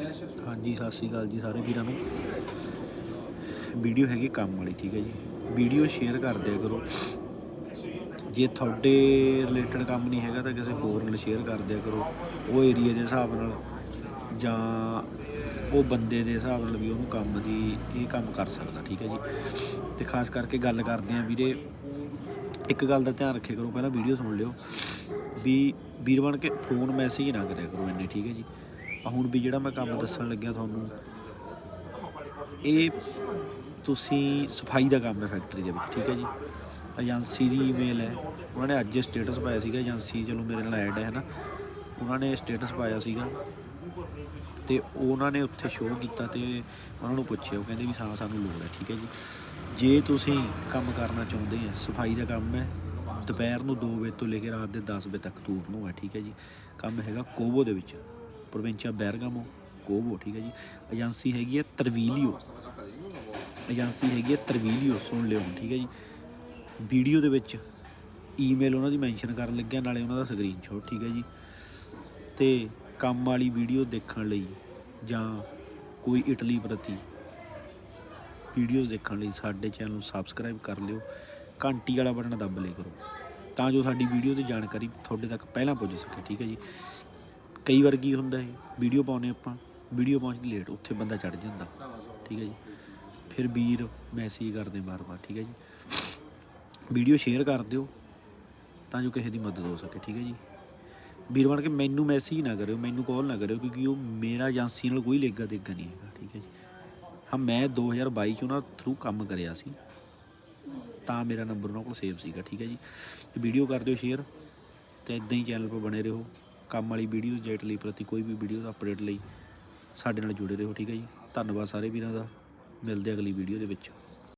ਹਾਂਜੀ, ਸਤਿ ਸ਼੍ਰੀ ਅਕਾਲ ਜੀ ਸਾਰੇ ਵੀਰਾਂ ਨੂੰ। ਵੀਡੀਓ ਹੈਗੀ ਕੰਮ ਵਾਲੀ, ਠੀਕ ਹੈ ਜੀ। ਵੀਡੀਓ ਸ਼ੇਅਰ ਕਰ ਦਿਆ ਕਰੋ। ਜੇ ਤੁਹਾਡੇ ਰਿਲੇਟਡ ਕੰਮ ਨਹੀਂ ਹੈਗਾ ਤਾਂ ਕਿਸੇ ਹੋਰ ਨਾਲ ਸ਼ੇਅਰ ਕਰ ਦਿਆ ਕਰੋ। ਉਹ ਏਰੀਆ ਦੇ ਹਿਸਾਬ ਨਾਲ ਜਾਂ ਉਹ ਬੰਦੇ ਦੇ ਹਿਸਾਬ ਨਾਲ ਵੀ ਉਹਨੂੰ ਕੰਮ ਦੀ ਇਹ ਕੰਮ ਕਰ ਸਕਦਾ, ਠੀਕ ਹੈ ਜੀ। ਤੇ ਖਾਸ ਕਰਕੇ ਗੱਲ ਕਰਦੇ ਆਂ ਵੀਰੇ, ਇੱਕ ਗੱਲ ਦਾ ਧਿਆਨ ਰੱਖਿਆ ਕਰੋ, ਪਹਿਲਾਂ ਵੀਡੀਓ ਸੁਣ ਲਿਓ। ਵੀ ਵੀਰ ਬਣ ਕੇ ਫੋਨ ਮੈਸੇਜ ਨਾ ਕਰਿਆ ਕਰੋ ਇੰਨੇ, ਠੀਕ ਹੈ ਜੀ। ਹੁਣ ਵੀ ਜਿਹੜਾ ਮੈਂ ਕੰਮ ਦੱਸਣ ਲੱਗਿਆ ਤੁਹਾਨੂੰ, ਇਹ ਤੁਸੀਂ ਸਫ਼ਾਈ ਦਾ ਕੰਮ ਹੈ ਫੈਕਟਰੀ ਦੇ ਵਿੱਚ, ਠੀਕ ਹੈ ਜੀ? ਏਜੰਸੀ ਦੀ ਈਮੇਲ ਹੈ, ਉਹਨਾਂ ਨੇ ਅੱਜ ਸਟੇਟਸ ਪਾਇਆ ਸੀਗਾ ਏਜੰਸੀ ਚਲੋ ਮੇਰੇ ਨਾਲ ਐਡ ਹੈ ਨਾ ਉਹਨਾਂ ਨੇ ਸਟੇਟਸ ਪਾਇਆ ਸੀਗਾ ਤੇ ਉਹਨਾਂ ਨੇ ਉੱਥੇ ਸ਼ੋਅ ਕੀਤਾ ਤੇ ਉਹਨਾਂ ਨੂੰ ਪੁੱਛਿਆ, ਉਹ ਕਹਿੰਦੇ ਵੀ ਹਾਂ, ਸਾਨੂੰ ਲੋੜ ਹੈ, ਠੀਕ ਹੈ ਜੀ? ਜੇ ਤੁਸੀਂ ਕੰਮ ਕਰਨਾ ਚਾਹੁੰਦੇ ਆ, ਸਫ਼ਾਈ ਦਾ ਕੰਮ ਹੈ, ਦੁਪਹਿਰ ਨੂੰ 2 ਵਜੇ ਤੋਂ ਲੈ ਕੇ ਰਾਤ ਦੇ 10 ਵਜੇ ਤੱਕ ਤੂਰ ਨੂੰ ਹੈ, ਠੀਕ ਹੈ ਜੀ? ਕੰਮ ਹੈਗਾ ਕੋਬੋ ਦੇ ਵਿੱਚ। ਪ੍ਰੋਵਿੰਚਾ ਬੈਰਗਾਮੋ ਕੋਬੋ ਠੀਕ ਹੈ ਜੀ। ਏਜੰਸੀ ਹੈਗੀ ਹੈ ਤਰਵੀਲੀਓ। ਏਜੰਸੀ ਹੈਗੀ ਹੈ ਤਰਵੀਲੀਓ, ਸੁਣ ਲਿਓ, ਠੀਕ ਹੈ ਜੀ। ਵੀਡੀਓ ਦੇ ਵਿੱਚ ਈਮੇਲ ਉਹਨਾਂ ਦੀ ਮੈਂਸ਼ਨ ਕਰਨ ਲੱਗਿਆ, ਨਾਲੇ ਉਹਨਾਂ ਦਾ ਸਕਰੀਨਸ਼ਾਟ, ਠੀਕ ਹੈ ਜੀ। ਤੇ ਕੰਮ ਵਾਲੀ ਵੀਡੀਓ ਦੇਖਣ ਲਈ ਜਾਂ ਕੋਈ ਇਟਲੀ ਪ੍ਰਤੀ ਵੀਡੀਓਜ਼ ਦੇਖਣ ਲਈ ਸਾਡੇ ਚੈਨਲ ਨੂੰ ਸਬਸਕ੍ਰਾਈਬ ਕਰ ਲਿਓ। ਘੰਟੀ ਵਾਲਾ ਬਟਨ ਦੱਬ ਲਿਆ ਕਰੋ, ਤਾਂ ਜੋ ਸਾਡੀ ਵੀਡੀਓ ਦੀ ਜਾਣਕਾਰੀ ਤੁਹਾਡੇ ਤੱਕ ਪਹਿਲਾਂ ਪੁੱਜ ਸਕੇ, ਠੀਕ ਹੈ ਜੀ। ਕਈ ਵਾਰ ਕੀ ਹੁੰਦਾ ਹੈ, ਵੀਡੀਓ ਪਾਉਨੇ ਆਪਾਂ, ਵੀਡੀਓ ਪਹੁੰਚਦੀ ਲੇਟ ਉੱਥੇ ਬੰਦਾ ਚੜ ਜਾਂਦਾ। ਠੀਕ ਹੈ ਜੀ? ਫਿਰ ਵੀਰ ਮੈਸੇਜ ਕਰਦੇ ਬਾਰ-ਬਾਰ ਠੀਕ ਹੈ ਜੀ? ਵੀਡੀਓ ਸ਼ੇਅਰ ਕਰ ਦਿਓ, ਤਾਂ ਜੋ ਕਿਸੇ ਦੀ ਮਦਦ ਹੋ ਸਕੇ, ਠੀਕ ਹੈ ਜੀ? ਵੀਰ ਬਣ ਕੇ ਮੈਨੂੰ ਮੈਸੇਜ ਨਾ ਕਰਿਓ, ਮੈਨੂੰ ਕਾਲ ਨਾ ਕਰਿਓ, ਕਿਉਂਕਿ ਉਹ ਮੇਰਾ ਏਜੰਸੀ ਨਾਲ ਕੋਈ ਲੇਗਾ ਦੇਗਾ ਨਹੀਂ ਹੈਗਾ, ਠੀਕ ਹੈ ਜੀ? ਹਾਂ, ਮੈਂ 2022 ਚ ਉਹਨਾਂ ਥਰੂ ਕੰਮ ਕਰਿਆ ਸੀ, ਤਾਂ ਮੇਰਾ ਨੰਬਰ ਉਹਨਾਂ ਕੋਲ ਸੇਵ ਸੀਗਾ, ਠੀਕ ਹੈ ਜੀ? ਵੀਡੀਓ ਕਰ ਦਿਓ ਸ਼ੇਅਰ ਤੇ ਇਦਾਂ ਹੀ ਚੈਨਲ 'ਤੇ ਬਣੇ ਰਹੋ। ਕੰਮ ਵਾਲੀ ਵੀਡੀਓਜ਼ ਜੈਟ ਲਈ ਪ੍ਰਤੀ ਕੋਈ ਵੀ ਵੀਡੀਓ ਦਾ ਅਪਡੇਟ ਲਈ ਸਾਡੇ ਨਾਲ ਜੁੜੇ ਰਹੋ, ਠੀਕ ਹੈ ਜੀ? ਧੰਨਵਾਦ ਸਾਰੇ ਵੀਰਾਂ ਦਾ। ਮਿਲਦੇ ਅਗਲੀ ਵੀਡੀਓ ਦੇ ਵਿੱਚ।